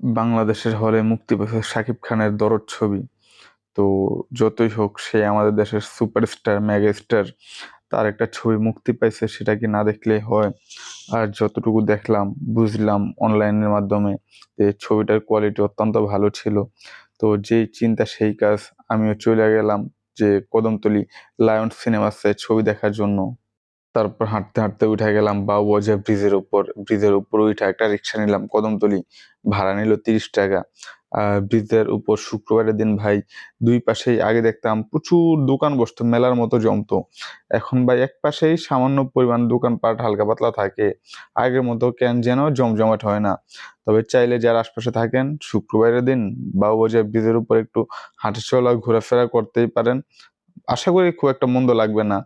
বাংলাদেশের হলে মুক্তি পেয়েছে শাকিব খানের দরদ ছবি। তো যতই হোক, সে আমাদের দেশের সুপারস্টার মেগাস্টার তার একটা ছবি মুক্তি পাইছে সেটা কি না দেখলে হয়? আর যতটুকু দেখলাম, বুঝলাম অনলাইনের মাধ্যমে যে ছবিটার কোয়ালিটি অত্যন্ত ভালো ছিল। তো যেই চিন্তা, সেই কাজ আমিও চলে গেলাম যে কদমতলি লায়ন সিনেমাসে ছবি দেখার জন্য। তারপর হাঁটতে হাঁটতে উঠে গেলাম, বা বাবুবাজা ব্রিজের উপর ব্রিজের উপর উঠে একটা রিক্সা নিলাম কদমতলি ভাড়া নিল তিরিশ টাকা। ব্রিজের উপর শুক্রবারের দিন ভাই দুই পাশেই আগে দেখতাম প্রচুর দোকান বসতো, মেলার মতো জমতো। এখন ভাই এক পাশেই সামান্য পরিমাণ দোকানপাট হালকা পাতলা থাকে, আগের মতো কেন যেন জমজমাট হয় না। তবে চাইলে যারা আশপাশে থাকেন, শুক্রবারের দিন বাবুবাজার ব্রিজের উপর একটু হাঁটা চলা ঘোরাফেরা করতেই পারেন আশা করি খুব একটা মন্দ লাগবে না।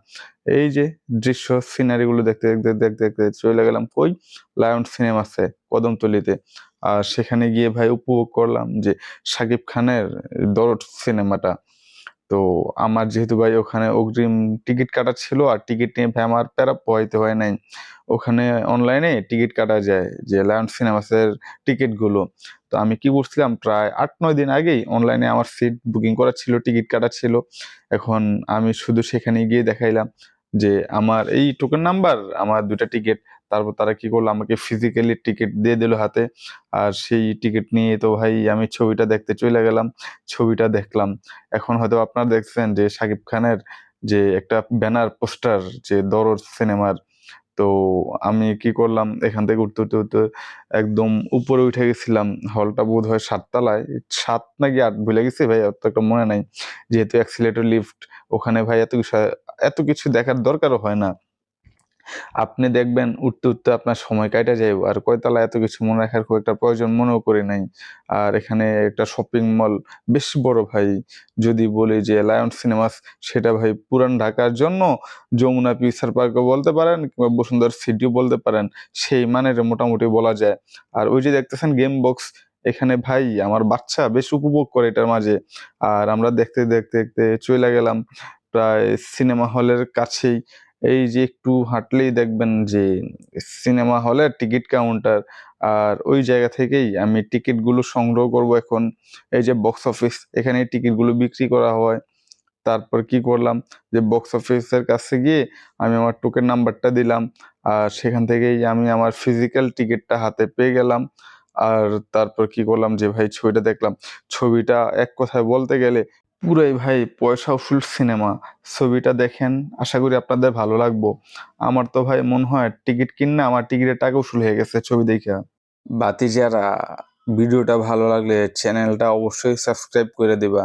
এই যে দৃশ্য সিনারি গুলো দেখতে দেখতে দেখতে দেখতে চলে গেলাম কই? লায়ন সিনেমাসে কদমতলিতে। আর সেখানে গিয়ে ভাই উপভোগ করলাম যে সাকিব খানের দরদ সিনেমাটা তো আমার যেহেতু ভাই ওখানে অগ্রিম টিকিট কাটা ছিল আর টিকিট নিয়ে ভাই আমার প্যারা পোহাইতে হয় নাই, ওখানে অনলাইনে টিকিট কাটা যায় যে লায়ন সিনেমাসের টিকিটগুলো তো আমি কি করছিলাম প্রায় আট নয় দিন আগেই অনলাইনে আমার সিট বুকিং করা ছিল, টিকিট কাটা ছিল। এখন আমি শুধু সেখানে গিয়ে দেখাইলাম যে আমার এই টোকেন নাম্বার আমার দুটা টিকিট তারপর তারা কি করল? আমাকে ফিজিক্যালি টিকিট দিয়ে দিল হাতে। আর সেই টিকিট নিয়ে তো ভাই আমি ছবিটা দেখতে চলে গেলাম। ছবিটা দেখলাম। এখন হয়তো আপনারা দেখছেন যে শাকিব খানের যে একটা ব্যানার পোস্টার যে দরদ সিনেমার, তো আমি কি করলাম? এখান থেকে উঠতে উঠতে উঠতে একদম উপরে উঠে গেছিলাম। হলটা বোধ হয় সাততলায় সাত নাকি আট ভুলে গেছি ভাই, অত একটা মনে নাই। যেহেতু অ্যাক্সিলেটর লিফট ওখানে ভাই এত কিছু এত কিছু দেখার দরকারও হয় না। আপনি দেখবেন উঠতে উঠতে আপনার সময় কাটা যায় আর কয়তলা এত কিছু মনে রাখার খুব একটা প্রয়োজন মনেও করি নাই। আর এখানে একটা শপিং মল বেশ বড় ভাই। যদি বলি যে লায়ন সিনেমাস সেটা ভাই পুরান ঢাকার জন্য যমুনা পিকচার পার্কও বলতে পারেন কিংবা বসুন্ধরা সিটিও বলতে পারেন, সেই মানের মোটামুটি বলা যায়। আর ওই যে দেখতেছেন গেম বক্স এখানে ভাই আমার বাচ্চা বেশ উপভোগ করে এটার মাঝে। আর আমরা দেখতে দেখতে দেখতে চলে গেলাম প্রায় সিনেমা হলের কাছেই। এই যে একটু হাঁটলেই দেখবেন যে সিনেমা হলের টিকিট কাউন্টার, আর ওই জায়গা থেকেই আমি টিকিটগুলো সংগ্রহ করব এখন। এই যে বক্স অফিস এখানে টিকিটগুলো বিক্রি করা হয়। তারপর কি করলাম যে বক্স অফিসের কাছে গিয়ে আমি আমার টোকেন নাম্বারটা দিলাম, আর সেখান থেকেই আমি আমার ফিজিক্যাল টিকিটটা হাতে পেয়ে গেলাম। আর তারপর কি করলাম যে ভাই, ছবিটা দেখলাম। ছবিটা এক কথায় বলতে গেলে পুরাই ভাই পয়সা উসুল সিনেমা। ছবিটা দেখেন, আশা করি আপনাদের ভালো লাগবো। আমার তো ভাই মনে হয় টিকিট কিনে আমার টিকিটের টাকা উসুল হয়ে গেছে ছবি দেখে। বাতি যারা ভিডিওটা ভালো লাগলে চ্যানেলটা অবশ্যই সাবস্ক্রাইব করে দিবা।